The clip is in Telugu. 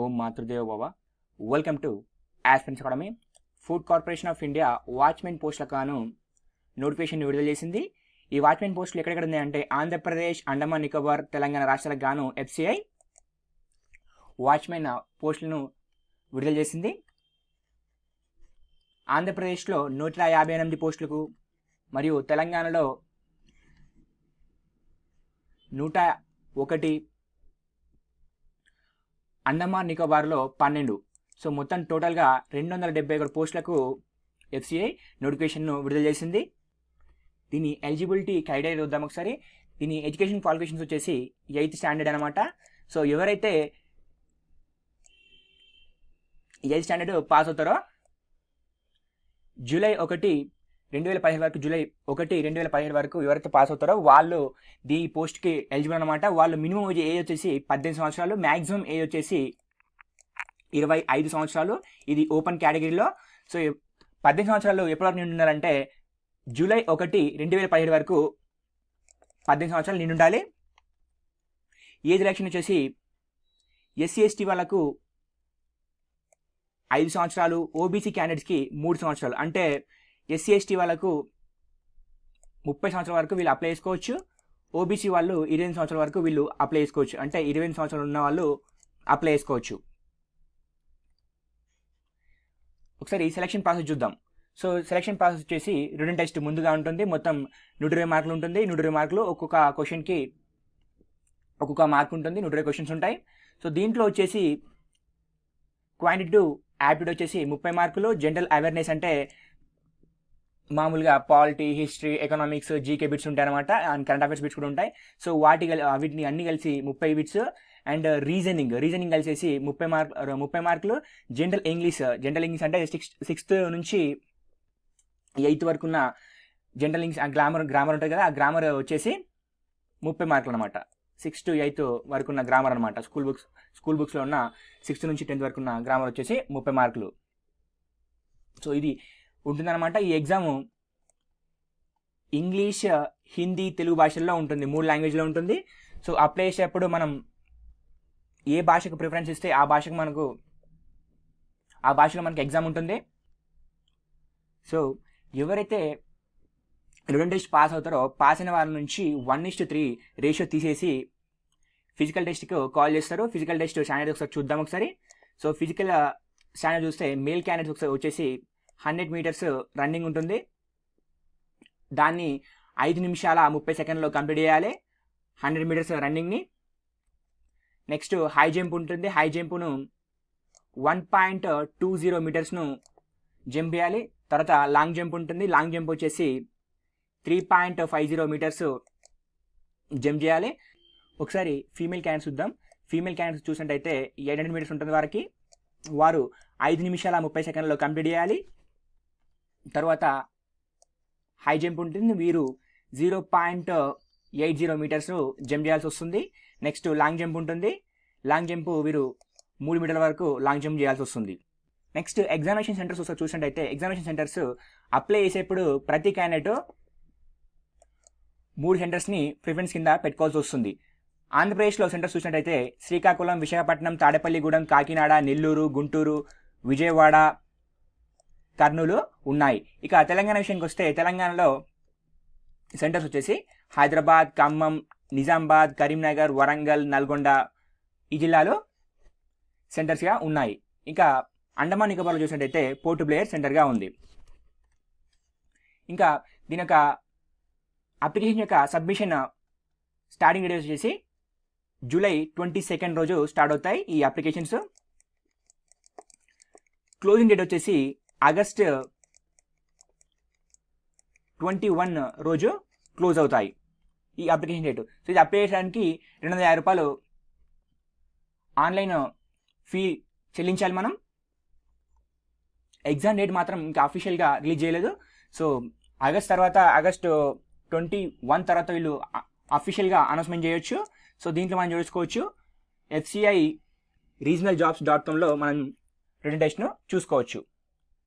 ఓం మాతృదేవ బాబా welcome to Aspens academy food corporation of India watchmen పోస్టుల కాను నోటిఫికేషన్ విడుదల చేసింది. ఈ వాచ్మెన్ పోస్టులు ఎక్కడెక్కడ ఉన్నాయంటే ఆంధ్రప్రదేశ్ అండమాన్ నికోబార్ తెలంగాణ రాష్ట్రాలకు గాను ఎఫ్సిఐ వాచ్మెన్ పోస్టులను విడుదల చేసింది. ఆంధ్రప్రదేశ్లో నూట యాభై ఎనిమిది పోస్టులకు మరియు తెలంగాణలో నూట ఒకటి అండమాన్ నికోబార్లో పన్నెండు. సో మొత్తం టోటల్గా రెండు వందల డెబ్బై ఒకటి పోస్టులకు ఎఫ్సిఐ నోటిఫికేషన్ను విడుదల చేసింది. దీని ఎలిజిబిలిటీ క్రైటీరియా చూద్దాం ఒకసారి. దీని ఎడ్యుకేషన్ క్వాలిఫికేషన్స్ వచ్చేసి ఎయిత్ స్టాండర్డ్ అనమాట సో ఎవరైతే ఎయిత్ స్టాండర్డ్ పాస్ అవుతారో జూలై ఒకటి రెండు వేల పదిహేను వరకు జూలై ఒకటి రెండు వేల పదిహేడు వరకు ఎవరైతే పాస్ అవుతారో వాళ్ళు ఈ పోస్ట్కి ఎలిజిబుల్ అనమాట వాళ్ళు మినిమం ఏజ్ వచ్చేసి పద్దెనిమిది సంవత్సరాలు మ్యాక్సిమం ఏజ్ వచ్చేసి ఇరవై ఐదు సంవత్సరాలు. ఇది ఓపెన్ కేటగిరీలో. సో పద్దెనిమిది సంవత్సరాలు ఎప్పటివరకు నిండి ఉండాలంటే జూలై ఒకటి రెండు వేల పదిహేడు వరకు పద్దెనిమిది సంవత్సరాలు నిండి ఉండాలి ఏజ్ రిలాక్షన్ వచ్చేసి ఎస్సీ ఎస్టీ వాళ్ళకు ఐదు సంవత్సరాలు ఓబీసీ క్యాండిడేట్స్కి మూడు సంవత్సరాలు. అంటే ఎస్సీ ఎస్టీ వాళ్ళకు ముప్పై సంవత్సరాల వరకు వీళ్ళు అప్లై చేసుకోవచ్చు. ఓబీసీ వాళ్ళు ఇరవై సంవత్సరాల వరకు వీళ్ళు అప్లై చేసుకోవచ్చు. అంటే ఇరవై సంవత్సరాలు ఉన్న వాళ్ళు అప్లై చేసుకోవచ్చు. ఒకసారి సెలక్షన్ ప్రాసెస్ చూద్దాం. సో సెలక్షన్ ప్రాసెస్ వచ్చేసి రిటర్న్ టెస్ట్ ముందుగా ఉంటుంది. మొత్తం నూట ఇరవై మార్కులు ఉంటుంది. నూట ఇరవై మార్కులు ఒక్కొక్క క్వశ్చన్కి ఒక్కొక్క మార్క్ ఉంటుంది. నూట ఇరవై క్వశ్చన్స్ ఉంటాయి. సో దీంట్లో వచ్చేసి క్వాంటిటివ్ యాప్టిట్యూడ్ వచ్చేసి ముప్పై మార్కులు. జనరల్ అవేర్నెస్ అంటే మామూలుగా polity history economics GK bits ఉంటాయి అనమాట అండ్ కరెంట్ అఫైర్స్ బిట్స్ కూడా ఉంటాయి. సో వాటి వీటిని అన్ని కలిసి ముప్పై బిట్స్ అండ్ రీజనింగ్. రీజనింగ్ కలిసేసి ముప్పై మార్క్ ముప్పై మార్కులు జనరల్ ఇంగ్లీష్. జనరల్ ఇంగ్లీష్ అంటే సిక్స్ సిక్స్త్ నుంచి ఎయిత్ వరకు ఉన్న జనరల్ ఇంగ్లీష్ గ్రామర్ గ్రామర్ ఉంటుంది కదా ఆ గ్రామర్ వచ్చేసి ముప్పై మార్కులు అనమాట సిక్స్త్ టు ఎయిత్ వరకు ఉన్న గ్రామర్ అనమాట స్కూల్ బుక్స్ స్కూల్ బుక్స్లో ఉన్న సిక్స్త్ నుంచి టెన్త్ వరకు ఉన్న గ్రామర్ వచ్చేసి ముప్పై మార్కులు. సో ఇది ఉంటుందన్నమాట. ఈ ఎగ్జామ్ ఇంగ్లీష్ హిందీ తెలుగు భాషల్లో ఉంటుంది. మూడు లాంగ్వేజ్లో ఉంటుంది. సో అప్లై చేసేటప్పుడు మనం ఏ భాషకు ప్రిఫరెన్స్ ఇస్తే ఆ భాషకు మనకు ఆ భాషలో మనకి ఎగ్జామ్ ఉంటుంది. సో ఎవరైతే రిటర్న్ టెస్ట్ పాస్ అవుతారో పాస్ అయిన వాళ్ళ నుంచి one is to three ratio తీసేసి ఫిజికల్ టెస్ట్కి కాల్ చేస్తారు. ఫిజికల్ టెస్ట్ స్టాండర్డ్ ఒకసారి చూద్దాం ఒకసారి. సో ఫిజికల్ స్టాండర్డ్ చూస్తే మేల్ క్యాండిడేట్స్ ఒకసారి వచ్చేసి హండ్రెడ్ మీటర్స్ రన్నింగ్ ఉంటుంది. దాన్ని ఐదు నిమిషాల ముప్పై సెకండ్లో కంప్లీట్ చేయాలి. హండ్రెడ్ మీటర్స్ రన్నింగ్ని. నెక్స్ట్ హై జంప్ ఉంటుంది. హై జంప్ను వన్ పాయింట్ టూ జీరో మీటర్స్ను జంప్ చేయాలి. తర్వాత లాంగ్ జంప్ ఉంటుంది. లాంగ్ జంప్ వచ్చేసి three point five zero metres jump చేయాలి. ఒకసారి ఫీమేల్ క్యాండిడేట్స్ చూద్దాం. ఫీమేల్ క్యాండిడేట్స్ చూసినట్టయితే ఎయిట్ హండ్రెడ్ మీటర్స్ ఉంటుంది వారికి. వారు ఐదు నిమిషాల ముప్పై సెకండ్లో కంప్లీట్ చేయాలి. తర్వాత హై జంప్ ఉంటుంది. వీరు zero point eight zero metres jump చేయాల్సి వస్తుంది. నెక్స్ట్ లాంగ్ జంప్ ఉంటుంది. లాంగ్ జంప్ వీరు మూడు మీటర్ల వరకు లాంగ్ జంప్ చేయాల్సి వస్తుంది. నెక్స్ట్ ఎగ్జామినేషన్ సెంటర్స్ ఒకసారి చూసినట్టయితే ఎగ్జామినేషన్ సెంటర్స్ అప్లై చేసేప్పుడు ప్రతి క్యాండిడేట్ మూడు సెంటర్స్ని ప్రిఫరెన్స్ కింద పెట్టుకోవాల్సి వస్తుంది. ఆంధ్రప్రదేశ్లో సెంటర్స్ చూసినట్టయితే శ్రీకాకుళం విశాఖపట్నం తాడేపల్లిగూడెం కాకినాడ నెల్లూరు గుంటూరు విజయవాడ కర్నూలు ఉన్నాయి. ఇక తెలంగాణ విషయానికి వస్తే తెలంగాణలో సెంటర్స్ వచ్చేసి హైదరాబాద్ ఖమ్మం నిజామాబాద్ కరీంనగర్ వరంగల్ నల్గొండ ఈ జిల్లాలో సెంటర్స్గా ఉన్నాయి. ఇంకా అండమాన్ నికోబార్లో చూసినట్టయితే పోర్టు బ్లేయర్ సెంటర్గా ఉంది. ఇంకా దీని యొక్క అప్లికేషన్ యొక్క సబ్మిషన్ స్టార్టింగ్ డేట్ వచ్చేసి జూలై ట్వంటీ సెకండ్ రోజు స్టార్ట్ అవుతాయి ఈ అప్లికేషన్స్. క్లోజింగ్ డేట్ వచ్చేసి ఆగస్ట్ ట్వంటీ వన్ రోజు క్లోజ్ అవుతాయి ఈ అప్లికేషన్ డేట్. సో ఇది అప్లై చేయడానికి రెండు వందల యాభై రూపాయలు ఆన్లైన్ ఫీ చెల్లించాలి మనం. ఎగ్జామ్ డేట్ మాత్రం ఇంకా అఫీషియల్గా రిలీజ్ చేయలేదు. సో ఆగస్ట్ తర్వాత ఆగస్ట్ ట్వంటీ వన్ తర్వాత వీళ్ళు అఫీషియల్గా అనౌన్స్మెంట్ చేయొచ్చు. సో దీంట్లో మనం చూసుకోవచ్చు. ఎఫ్సిఐ రీజనల్ జాబ్స్ డాట్ కామ్లో మనం రిటర్న్ టెస్ట్ను చూసుకోవచ్చు.